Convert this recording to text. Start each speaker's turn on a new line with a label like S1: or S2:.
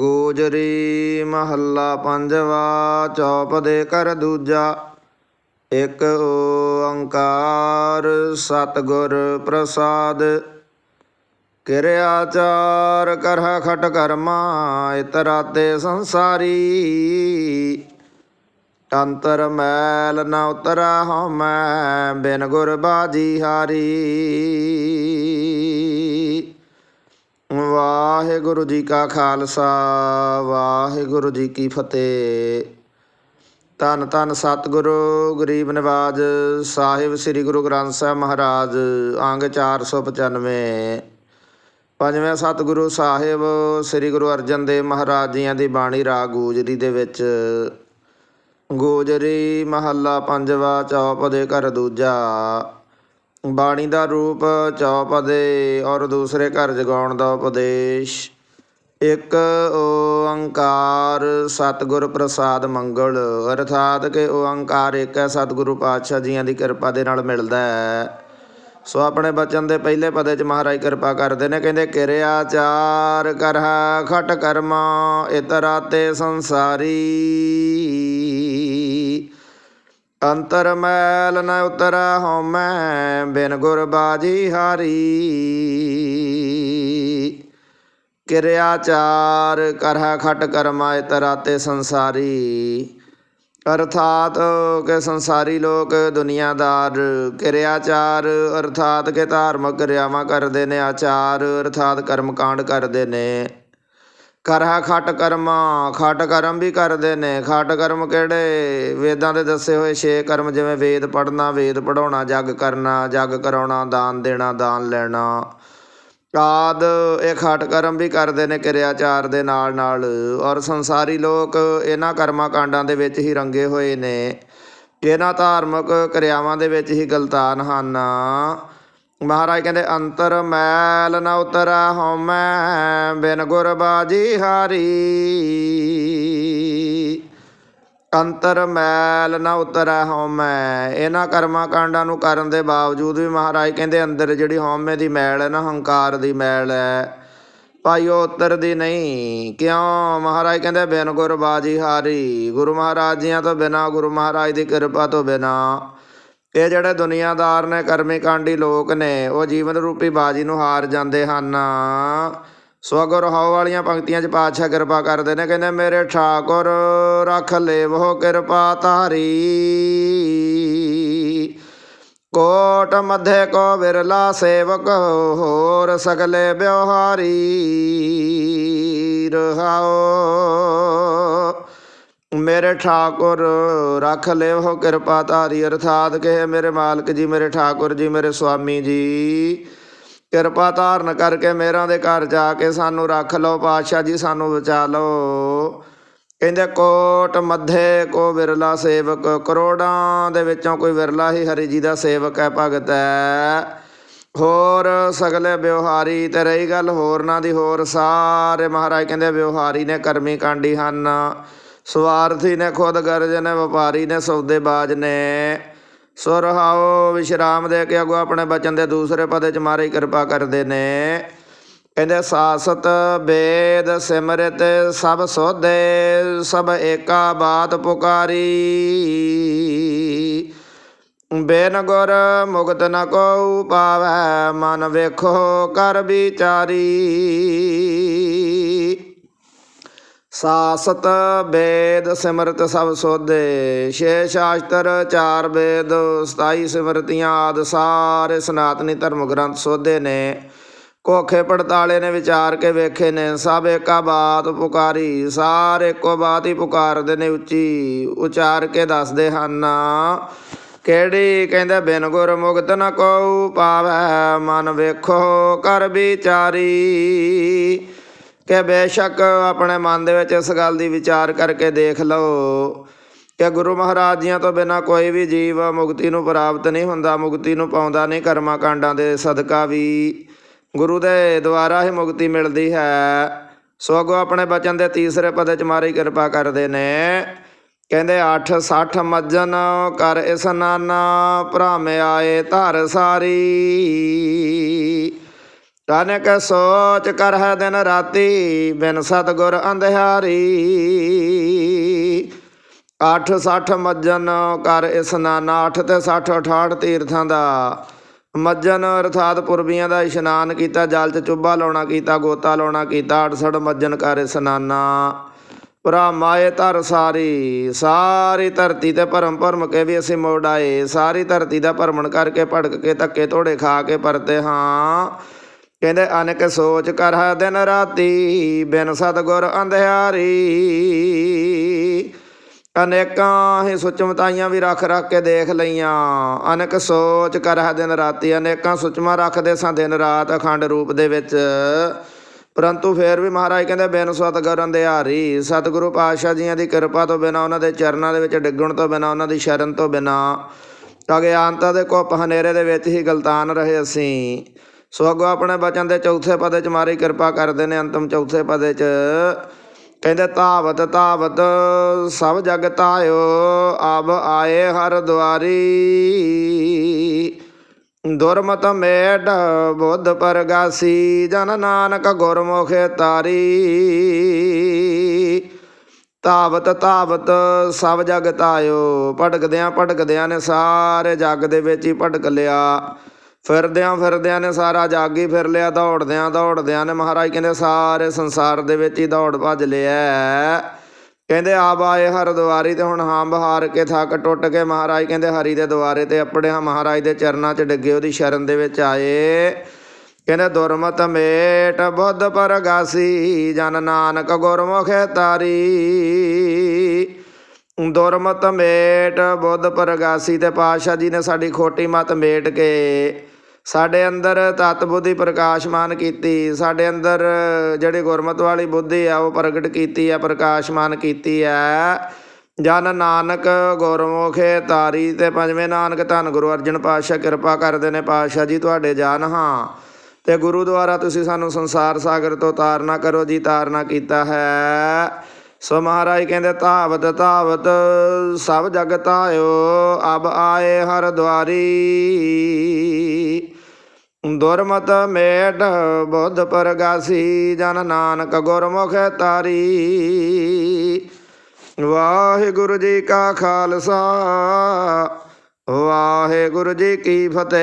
S1: ਗੋਜਰੀ ਮਹੱਲਾ ਪੰਜਵਾ, ਚੌਪ ਦੇ ਕਰ ਦੂਜਾ। ਇੱਕ ਓੰਕਾਰ ਸਤਿਗੁਰ ਪ੍ਰਸਾਦ। ਕਿਰਿਆ ਚਾਰ ਕਰਹ ਖਟ ਕਰਮਾ ਇਤਰਾਤੇ ਸੰਸਾਰੀ। ਅੰਤਰ ਮੈਲ ਨ ਉਤਰਾ ਹਉਮੈ ਬਿਨ ਗੁਰ ਬਾਜੀ ਹਾਰੀ। ਵਾਹਿਗੁਰੂ ਜੀ ਕਾ ਖਾਲਸਾ, ਵਾਹਿਗੁਰੂ ਜੀ ਕੀ ਫਤਿਹ। ਧੰਨ ਧੰਨ ਸਤਿਗੁਰੂ, ਗਰੀਬ ਨਿਵਾਜ ਸਾਹਿਬ, ਸ੍ਰੀ ਗੁਰੂ ਗ੍ਰੰਥ ਸਾਹਿਬ ਮਹਾਰਾਜ, ਅੰਗ 495 ਪੰਜਵੇਂ ਸਤਿਗੁਰੂ ਸਾਹਿਬ, ਸ੍ਰੀ ਗੁਰੂ ਅਰਜਨ ਦੇਵ ਮਹਾਰਾਜ ਜੀਆਂ ਦੀ ਬਾਣੀ ਰਾਗ ਗੂਜਰੀ ਦੇ ਵਿੱਚ। ਗੋਜਰੀ ਮਹੱਲਾ ਪੰਜਵਾ ਚੌਪ ਦੇ ਘਰ ਦੂਜਾ। ਬਾਣੀ ਦਾ ਰੂਪ ਚੌਪ ਦੇ ਔਰ ਦੂਸਰੇ ਘਰ ਜਗਾਉਣ ਦਾ ਉਪਦੇਸ਼। ਇੱਕ ਓੰਕਾਰ ਸਤਿਗੁਰ ਪ੍ਰਸਾਦ ਮੰਗਲ, ਅਰਥਾਤ ਕਿ ਓੰਕਾਰ ਇੱਕ ਹੈ, ਸਤਿਗੁਰੂ ਪਾਤਸ਼ਾਹ ਜੀਆਂ ਦੀ ਕਿਰਪਾ ਦੇ ਨਾਲ ਮਿਲਦਾ ਹੈ। ਸੋ ਆਪਣੇ ਬਚਨ ਦੇ ਪਹਿਲੇ ਪਦੇ ਚ ਮਹਾਰਾਜ ਕਿਰਪਾ ਕਰਦੇ ਨੇ, ਕਹਿੰਦੇ, ਕਿਰਿਆ ਚਾਰ ਕਰਹ ਖਟ ਕਰਮਾ, ਇਤਰਾਤੇ ਸੰਸਾਰੀ। ਅੰਤਰ ਮੈਲ ਨ ਉਤਰੈ ਹਉਮੈ, ਬਿਨ ਗੁਰ ਬਾਜੀ ਹਾਰੀ। ਕਿਰਿਆ ਚਾਰ, ਕਰਹ ਖਟ ਕਰਮਾ ਇਤਰਾਤੇ ਸੰਸਾਰੀ। ਅਰਥਾਤ ਕਿ ਸੰਸਾਰੀ ਲੋਕ ਦੁਨੀਆਦਾਰ ਕਿਰਿਆਚਾਰ ਅਰਥਾਤ ਕਿ ਧਾਰਮਿਕ ਕਿਰਿਆਵਾਂ ਕਰਦੇ ਨੇ ਆਚਾਰ, ਅਰਥਾਤ ਕਰਮ ਕਾਂਡ ਕਰਦੇ ਨੇ। ਕਰਹਾ ਖਟ ਕਰਮਾ, ਖਟ ਕਰਮ ਵੀ ਕਰਦੇ ਨੇ। ਖਟ ਕਰਮ ਕਿਹੜੇ? ਵੇਦਾਂ ਦੇ ਦੱਸੇ ਹੋਏ ਛੇ ਕਰਮ ਜਿਵੇਂ ਵੇਦ ਪੜ੍ਹਨਾ, ਵੇਦ ਪੜਾਉਣਾ ਜਗ ਕਰਨਾ, ਜਗ ਕਰਾਉਣਾ, ਦਾਨ ਦੇਣਾ, ਦਾਨ ਲੈਣਾ। ਆਦ, ਇਹ ਖਟ ਕਰਮ ਵੀ ਕਰਦੇ ਨੇ ਕਿਰਿਆਚਾਰ ਦੇ ਨਾਲ ਨਾਲ। ਔਰ ਸੰਸਾਰੀ ਲੋਕ ਇਹਨਾਂ ਕਰਮਾਂ ਕਾਂਡਾਂ ਦੇ ਵਿੱਚ ਹੀ ਰੰਗੇ ਹੋਏ ਨੇ। ਇਹਨਾਂ ਧਾਰਮਿਕ ਕਿਰਿਆਵਾਂ ਦੇ ਵਿੱਚ ਹੀ ਗਲਤਾਨ ਹਨ। ਮਹਾਰਾਜ ਕਹਿੰਦੇ, ਅੰਤਰ ਮੈਲ ਨ ਉਤਰਾ ਹਉਮੈ, ਬਿਨ ਗੁਰ ਬਾਜੀ ਹਾਰੀ। ਅੰਤਰ ਮੈਲ ਨਾ ਉਤਰੈ ਹਉਮੈ। ਇਹਨਾਂ ਕਰਮਾਂ ਕਾਂਡਾਂ ਨੂੰ ਕਰਨ ਦੇ ਬਾਵਜੂਦ ਵੀ ਮਹਾਰਾਜ ਕਹਿੰਦੇ, ਅੰਦਰ ਜਿਹੜੀ ਹਉਮੈ ਦੀ ਮੈਲ ਹੈ ਨਾ, ਹੰਕਾਰ ਦੀ ਮੈਲ ਹੈ। ਭਾਈ, ਉਹ ਉਤਰਦੀ ਨਹੀਂ। ਕਿਉਂ? ਮਹਾਰਾਜ ਕਹਿੰਦੇ, ਬਿਨ ਗੁਰ ਬਾਜੀ ਹਾਰੀ। ਗੁਰੂ ਮਹਾਰਾਜ ਜੀਆਂ ਤੋਂ ਬਿਨਾ, ਗੁਰੂ ਮਹਾਰਾਜ ਦੀ ਕਿਰਪਾ ਤੋਂ ਬਿਨਾ। ਇਹ ਜਿਹੜੇ ਦੁਨੀਆਦਾਰ ਨੇ ਕਰਮੀ ਕਾਂਡੀ ਲੋਕ ਨੇ, ਉਹ ਜੀਵਨ ਰੂਪੀ ਬਾਜੀ ਨੂੰ ਹਾਰ ਜਾਂਦੇ ਹਨ। ਸਵਗੁਰ ਹਉ ਵਾਲੀਆਂ ਪੰਕਤੀਆਂ 'ਚ ਪਾਤਸ਼ਾਹ ਕਿਰਪਾ ਕਰਦੇ ਨੇ, ਕਹਿੰਦੇ, ਮੇਰੇ ਠਾਕੁਰ, ਰੱਖ ਲੇਵੋ ਕਿਰਪਾ ਤਾਰੀ ਕੋਟ ਮਧੇ ਕੋ ਵਿਰਲਾ ਸੇਵਕ, ਹੋਰ ਸਗਲੇ ਬਿਵਹਾਰੀ ਰਹਾਓ ਮੇਰੇ ਠਾਕੁਰ, ਰੱਖ ਲਿਓ ਕਿਰਪਾ ਧਾਰੀ, ਅਰਥਾਤ ਕਹੇ ਮੇਰੇ ਮਾਲਕ ਜੀ, ਮੇਰੇ ਠਾਕੁਰ ਜੀ, ਮੇਰੇ ਸੁਆਮੀ ਜੀ। ਕਿਰਪਾ ਧਾਰਨ ਕਰਕੇ ਮੇਰਾਂ ਦੇ ਘਰ ਜਾ ਕੇ ਸਾਨੂੰ ਰੱਖ ਲਓ, ਪਾਤਸ਼ਾਹ ਜੀ, ਸਾਨੂੰ ਬਚਾ ਲਓ। ਕਹਿੰਦੇ, ਕੋਟ ਮੱਧੇ ਕੋ ਵਿਰਲਾ ਸੇਵਕ, ਕਰੋੜਾਂ ਦੇ ਵਿੱਚੋਂ ਕੋਈ ਵਿਰਲਾ ਹੀ ਹਰੀ ਜੀ ਦਾ ਸੇਵਕ ਹੈ, ਭਗਤ ਹੈ। ਹੋਰ ਸਗਲੇ ਵਿਵਹਾਰੀ ਤੇ ਰਹੀ ਗੱਲ, ਹੋਰਨਾਂ ਦੀ ਹੋਰ, ਸਾਰੇ ਮਹਾਰਾਜ ਕਹਿੰਦੇ, ਵਿਵਹਾਰੀ ਨੇ ਕਰਮੀ ਕਾਂਡੀ ਹਨ। ਸਵਾਰਥੀ ਨੇ ਖੁਦ ਗਰਜ ਨੇ, ਵਪਾਰੀ ਨੇ ਸੌਦੇਬਾਜ਼ ਨੇ। ਸੋ ਰਹਾਓ ਵਿਸ਼ਰਾਮ ਦੇ ਕੇ ਅਗੋ ਆਪਣੇ ਬਚਨ ਦੇ ਦੂਸਰੇ ਪਦੇ ਚ ਮਾਰੇ ਕਿਰਪਾ ਕਰਦੇ ਨੇ। ਕਹਿੰਦੇ, ਸਾਸਤ ਬੇਦ ਸਿਮਰਿਤ ਸਭ ਸੋਧੇ, ਸਭ ਏਕਾ ਬਾਤ ਪੁਕਾਰੀ। ਬੇਨ ਗੁਰ ਮੁਕਤ ਨ ਕੋ ਪਾਵੈ, ਮਨ ਵੇਖੋ ਕਰ ਵਿਚਾਰੀ। ਸਾਸਤ ਬੇਦ ਸਿਮਰਤ ਸਭ ਸੋਧੇ ਛੇ ਸ਼ਾਸਤਰ, ਚਾਰ ਵੇਦ 27 ਸਿਮਰਤੀਆਂ ਆਦ ਸਾਰੇ ਸਨਾਤਨੀ ਧਰਮ ਗ੍ਰੰਥ ਸੋਧੇ ਨੇ। ਕੋਖੇ ਪੜਤਾਲੇ ਨੇ, ਵਿਚਾਰ ਕੇ ਵੇਖੇ ਨੇ, ਸਭ ਏਕਾ ਬਾਤ ਪੁਕਾਰੀ, ਸਾਰੇ ਇੱਕੋ ਬਾਤ ਹੀ ਪੁਕਾਰਦੇ ਨੇ ਉੱਚੀ, ਉਚਾਰ ਕੇ ਦੱਸਦੇ ਹਨ ਕਿਹੜੀ ਕਹਿੰਦੇ, ਬਿਨ ਗੁਰ ਮੁਕਤ ਨ ਕੋ ਪਾਵੈ, ਮਨ ਵੇਖੋ ਕਰ ਵਿਚਾਰੀ। ਕਿ ਬੇਸ਼ੱਕ ਆਪਣੇ ਮਨ ਦੇ ਵਿੱਚ ਇਸ ਗੱਲ ਦੀ ਵਿਚਾਰ ਕਰਕੇ ਦੇਖ ਲਓ ਕਿ ਗੁਰੂ ਮਹਾਰਾਜ ਜੀਆਂ ਤੋਂ ਬਿਨਾ ਕੋਈ ਵੀ ਜੀਵ ਮੁਕਤੀ ਨੂੰ ਪ੍ਰਾਪਤ ਨਹੀਂ ਹੁੰਦਾ, ਮੁਕਤੀ ਨੂੰ ਪਾਉਂਦਾ ਨਹੀਂ, ਕਰਮਾ ਕਾਂਡਾਂ ਦੇ ਸਦਕਾ ਵੀ ਗੁਰੂ ਦੇ ਦੁਆਰਾ ਹੀ ਮੁਕਤੀ ਮਿਲਦੀ ਹੈ। ਸੋ ਅਗੋ ਆਪਣੇ ਬਚਨ ਦੇ ਤੀਸਰੇ ਪਦੇ ਚ ਮਾਰੀ ਕਿਰਪਾ ਕਰਦੇ ਨੇ। ਕਹਿੰਦੇ 8 60 ਮੱਜਨ ਕਰ ਇਸਨਾਨ ਭ੍ਰਮ ਆਏ ਧਰ ਸਾਰੀ। ਅਨੇਕ ਸੋਚ ਕਰ ਹੈ ਦਿਨ ਰਾਤੀ, ਬਿਨ ਸਤਗੁਰ ਅੰਧਿਆਰੀ। ਅੱਠ ਸੱਠ ਮੱਜਨ ਕਰ ਇਸਨਾਨਾ ਅੱਠ ਤੇ ਸੱਠ 68 ਤੀਰਥਾਂ ਦਾ। ਮੱਜਨ ਅਰਥਾਤ ਪੁਰਬੀਆਂ ਦਾ ਇਸ਼ਨਾਨ ਕੀਤਾ, ਜਲ ਚ ਚੁੱਭਾ ਲਾਉਣਾ ਕੀਤਾ, ਗੋਤਾ ਲਾਉਣਾ ਕੀਤਾ ਅੱਠ ਸੱਠ ਮੱਜਨ ਕਰ ਇਸਨਾਨਾ ਭਰਾ ਮਾਏ ਧਰ ਸਾਰੀ ਸਾਰੀ ਧਰਤੀ ਤੇ ਭਰਮ ਭਰਮ ਕੇ ਵੀ ਅਸੀਂ ਮੋੜ ਆਏ, ਸਾਰੀ ਧਰਤੀ ਦਾ ਭਰਮਣ ਕਰਕੇ ਭੜਕ ਕੇ ਧੱਕੇ ਧੋੜੇ ਖਾ ਕੇ ਪਰਤੇ ਹਾਂ। ਕਹਿੰਦੇ, ਅਨਕ ਸੋਚ ਕਰ ਹੈ ਦਿਨ ਰਾਤੀ, ਬਿਨ ਸਤਗੁਰ ਅੰਧਿਆਰੀ। ਅਨੇਕਾਂ ਹੀ ਸੁਚਮਤਾਈਆਂ ਵੀ ਰੱਖ ਰੱਖ ਕੇ ਦੇਖ ਲਈਆਂ। ਅਨਕ ਸੋਚ ਕਰ ਹੈ ਦਿਨ ਰਾਤੀ, ਅਨੇਕਾਂ ਸੁਚਮਾ ਰੱਖਦੇ ਸਾਂ ਦਿਨ ਰਾਤ ਅਖੰਡ ਰੂਪ ਦੇ ਵਿੱਚ। ਪਰੰਤੂ ਫੇਰ ਵੀ ਮਹਾਰਾਜ ਕਹਿੰਦੇ, ਬਿਨ ਸਤਗੁਰ ਅੰਧਿਆਰੀ। ਸਤਿਗੁਰੂ ਪਾਤਸ਼ਾਹ ਜੀਆਂ ਦੀ ਕਿਰਪਾ ਤੋਂ ਬਿਨਾ, ਉਹਨਾਂ ਦੇ ਚਰਨਾਂ ਦੇ ਵਿੱਚ ਡਿੱਗਣ ਤੋਂ ਬਿਨਾ, ਉਹਨਾਂ ਦੀ ਸ਼ਰਨ ਤੋਂ ਬਿਨਾ, ਅਗਿਆਨਤਾ ਦੇ ਕੁੱਪ ਹਨੇਰੇ ਦੇ ਵਿੱਚ ਹੀ ਗਲਤਾਨ ਰਹੇ ਅਸੀਂ। ਸੋ ਅੱਗੋਂ ਆਪਣੇ ਬਚਨ ਦੇ ਚੌਥੇ ਪਦੇ ਚ ਮਾਰੀ ਕਿਰਪਾ ਕਰਦੇ ਨੇ, ਅੰਤਮ ਚੌਥੇ ਪਦੇ ਚ। ਕਹਿੰਦੇ ਤਾਵਤ ਤਾਵਤ ਸਭ ਜਗ ਤਾਇਓ ਅਬ ਆਏ ਹਰ ਦੁਆਰੀ। ਦੁਰਮਤ ਮੇਢ ਬੁੱਧ ਪਰਗਾਸੀ, ਜਨ ਨਾਨਕ ਗੁਰਮੁਖੇ ਤਾਰੀ। ਤਾਵਤ ਤਾਵਤ ਸਭ ਜਗ ਤਾਇਓ ਭਟਕਦਿਆਂ ਭਟਕਦਿਆਂ ਨੇ ਸਾਰੇ ਜੱਗ ਦੇ ਵਿੱਚ ਹੀ ਭਟਕ ਲਿਆ। ਫਿਰਦਿਆਂ ਫਿਰਦਿਆਂ ਨੇ ਸਾਰਾ ਜਾਗੀ ਫਿਰ ਲਿਆ, ਦੌੜਦਿਆਂ ਦੌੜਦਿਆਂ ਨੇ ਮਹਾਰਾਜ ਕਹਿੰਦੇ ਸਾਰੇ ਸੰਸਾਰ ਦੇ ਵਿੱਚ ਹੀ ਦੌੜ ਭੱਜ ਲਿਆ। ਕਹਿੰਦੇ ਆਪ ਆਏ ਹਰ ਦੁਆਰੀ ਤੇ ਹੁਣ ਹਾਂ ਬਹਾਰ ਕੇ ਥੱਕ ਟੁੱਟ ਕੇ ਮਹਾਰਾਜ ਕਹਿੰਦੇ ਹਰੀ ਦੇ ਦੁਆਰੇ ਤੇ ਆਪਣੇ ਹਾਂ ਮਹਾਰਾਜ ਦੇ ਚਰਨਾਂ 'ਚ ਡਿੱਗੇ, ਉਹਦੀ ਸ਼ਰਨ ਦੇ ਵਿੱਚ ਆਏ। ਕਹਿੰਦੇ ਦੁਰਮਤ ਮੇਟ ਬੁੱਧ ਪਰਗਾਸੀ, ਜਨ ਨਾਨਕ ਗੁਰਮੁਖ ਤਾਰੀ। ਦੁਰਮਤ ਮੇਟ ਬੁੱਧ ਪਰਗਾਸੀ ਤੇ ਪਾਤਸ਼ਾਹ ਜੀ ਨੇ ਸਾਡੀ ਖੋਟੀ ਮਤ ਮੇਟ ਕੇ ਸਾਡੇ ਅੰਦਰ ਤਤ ਬੁੱਧੀ ਪ੍ਰਕਾਸ਼ਮਾਨ ਕੀਤੀ, ਸਾਡੇ ਅੰਦਰ ਜਿਹੜੀ ਗੁਰਮਤ ਵਾਲੀ ਬੁੱਧੀ ਆ, ਉਹ ਪ੍ਰਗਟ ਕੀਤੀ ਆ, ਪ੍ਰਕਾਸ਼ਮਾਨ ਕੀਤੀ ਆ। ਜਨ ਨਾਨਕ ਗੁਰਮੁਖੇ ਤਾਰੀ ਤੇ ਪੰਜਵੇਂ ਨਾਨਕ ਧੰਨ ਗੁਰੂ ਅਰਜਨ ਪਾਤਸ਼ਾਹ, ਕਿਰਪਾ ਕਰਦੇ ਨੇ ਪਾਤਸ਼ਾਹ ਜੀ, ਤੁਹਾਡੇ ਜਾਨ ਹਾਂ। ਤੇ ਗੁਰੂ ਦੁਆਰਾ ਤੁਸੀਂ ਸਾਨੂੰ ਸੰਸਾਰ ਸਾਗਰ ਤੋਂ ਤਾਰਨਾ ਕਰੋ ਜੀ, ਤਾਰਨਾ ਕੀਤਾ ਹੈ। ਸੋ ਮਹਾਰਾਜ ਕਹਿੰਦੇ ਤਾਵਤ ਤਾਵਤ ਸਭ ਜਗਤ ਆਇਓ ਅਬ ਆਏ ਹਰ ਦੁਆਰੀ ਦੁਰਮਤ ਮੇਟ ਬੁੱਧ ਪਰਗਾਸੀ, ਜਨ ਨਾਨਕ ਗੁਰਮੁਖ ਤਾਰੀ। ਵਾਹਿਗੁਰੂ ਜੀ ਕਾ ਖਾਲਸਾ, ਵਾਹਿਗੁਰੂ ਜੀ ਕੀ ਫਤਿਹ।